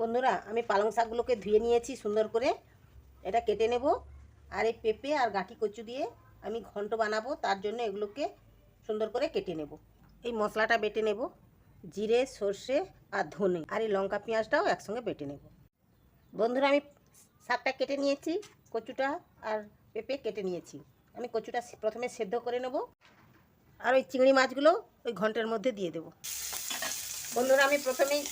বন্ধুরা, আমি পালং শাকগুলোকে ধুয়ে নিয়েছি সুন্দর করে। এটা কেটে নেব। আর এই পেঁপে আর গাঁটি কচু দিয়ে আমি ঘন্ট বানাবো, তার জন্য এগুলোকে সুন্দর করে কেটে নেব। এই মশলাটা বেটে নেব, জিরে, সর্ষে আর ধনে। আর এই লঙ্কা পেঁয়াজটাও একসঙ্গে বেটে নেব। বন্ধুরা, আমি শাকটা কেটে নিয়েছি, কচুটা আর পেঁপে কেটে নিয়েছি। আমি কচুটা প্রথমে সেদ্ধ করে নেব। আর ওই চিংড়ি মাছগুলো ওই ঘন্টের মধ্যে দিয়ে দেবো। বন্ধুরা, আমি প্রথমেই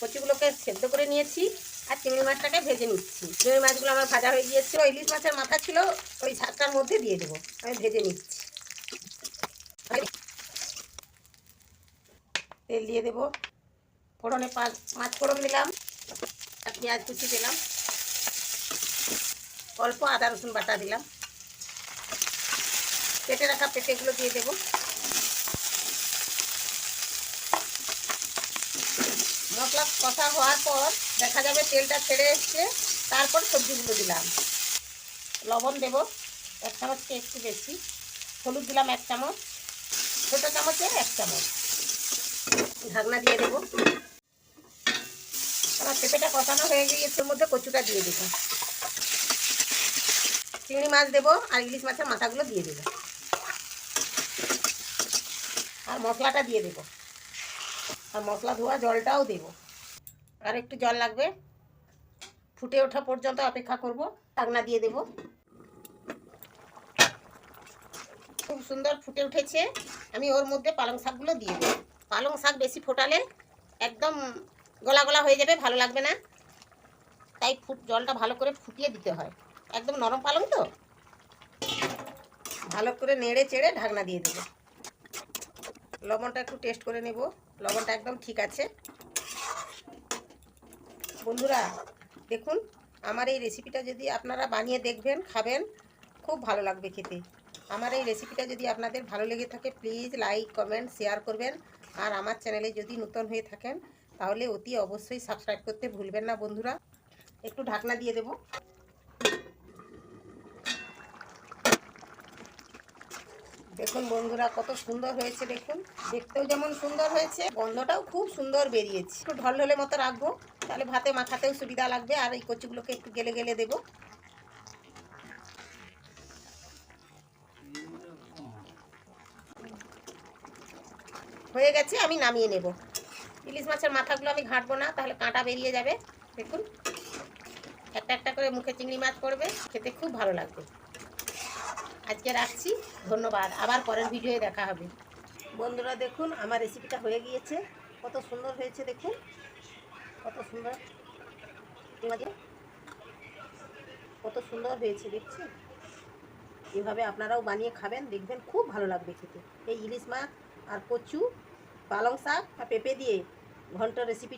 কচুগুলোকে সেদ্ধ করে নিয়েছি আর চিংড়ি মাছটাকে ভেজে নিচ্ছি। চিংড়ি মাছগুলো আমার ভাজা হয়ে গিয়েছে। ওই ইলিশ মাছের মাথা ছিল, ওই শাকটার মধ্যে দিয়ে দেবো। আমি ভেজে নিচ্ছি। তেল দিয়ে দেবো। ফোড়নে পাঁচ পাঁচ ফোড়ন দিলাম। আর পেঁয়াজ কুচি দিলাম। অল্প আদা রসুন বাটা দিলাম। কেটে রাখা পেঁপেগুলো দিয়ে দেবো মশলা কষা হওয়ার পর দেখা যাবে তেলটা ছেড়ে এসছে, তারপর সবজিগুলো দিলাম। লবণ দেব, এক চামচকে একটু বেশি। হলুদ দিলাম এক চামচ, ছোটো চামচে এক চামচ। ঢাকনা দিয়ে দেবো। আমার পেঁপেটা কষানো হয়ে গিয়েছে মধ্যে কচুটা দিয়ে দেবো। চিংড়ি মাছ দেবো আর ইলিশ মাছের মাথাগুলো দিয়ে দেবো। আর মশলাটা দিয়ে দেবো। আর মশলা ধোয়া জলটাও দেব। আর একটু জল লাগবে। ফুটে ওঠা পর্যন্ত অপেক্ষা করব। ঢাকনা দিয়ে দেব। খুব সুন্দর ফুটে উঠেছে। আমি ওর মধ্যে পালং শাকগুলো দিয়ে দেবো। পালং শাক বেশি ফোটালে একদম গলা গলা হয়ে যাবে, ভালো লাগবে না। তাই ফুট জলটা ভালো করে ফুটিয়ে দিতে হয়। একদম নরম পালং তো? ভালো করে নেড়ে চেড়ে ঢাকনা দিয়ে দেবো। লবণটা একটু টেস্ট করে নেব। লবণটা একদম ঠিক আছে। বন্ধুরা, দেখুন, আমার এই রেসিপিটা যদি আপনারা বানিয়ে দেখবেন, খাবেন, খুব ভালো লাগবে খেতে। আমার এই রেসিপিটা যদি আপনাদের ভালো লেগে থাকে প্লিজ লাইক কমেন্ট শেয়ার করবেন। আর আমার চ্যানেলে যদি নতুন হয়ে থাকেন, তাহলে অতি অবশ্যই সাবস্ক্রাইব করতে ভুলবেন না বন্ধুরা। একটু ঢাকনা দিয়ে দেবো। দেখুন বন্ধুরা, কত সুন্দর হয়েছে দেখুন। দেখতেও যেমন সুন্দর হয়েছে, গন্ধটাও খুব সুন্দর বেরিয়েছে। একটু ঢল ঢলে মতো রাখব, তাহলে ভাতে মাখাতেও সুবিধা লাগবে, আর এই কচুগুলোকে একটু গেলে গেলে দেবো। হয়ে গেছে, আমি নামিয়ে নেব। ইলিশ মাছের মাথাগুলো আমি ঘাঁটবো না, তাহলে কাঁটা বেরিয়ে যাবে। দেখুন, একটা একটা করে মুখে চিংড়ি মাছ পড়বে, খেতে খুব ভালো লাগবে। আজকে রাখছি, ধন্যবাদ। আবার পরের ভিডিওয়ে দেখা হবে। বন্ধুরা দেখুন, আমার রেসিপিটা হয়ে গিয়েছে। কত সুন্দর হয়েছে দেখুন। কত সুন্দর। কত সুন্দর হয়েছে, দেখছেন? এভাবে আপনারাও বানিয়ে খাবেন, দেখবেন খুব ভালো লাগবে খেতে। এই ইলিশ মাছ আর কচু, পালং শাক আর পেঁপে দিয়ে ঘন্ট রেসিপি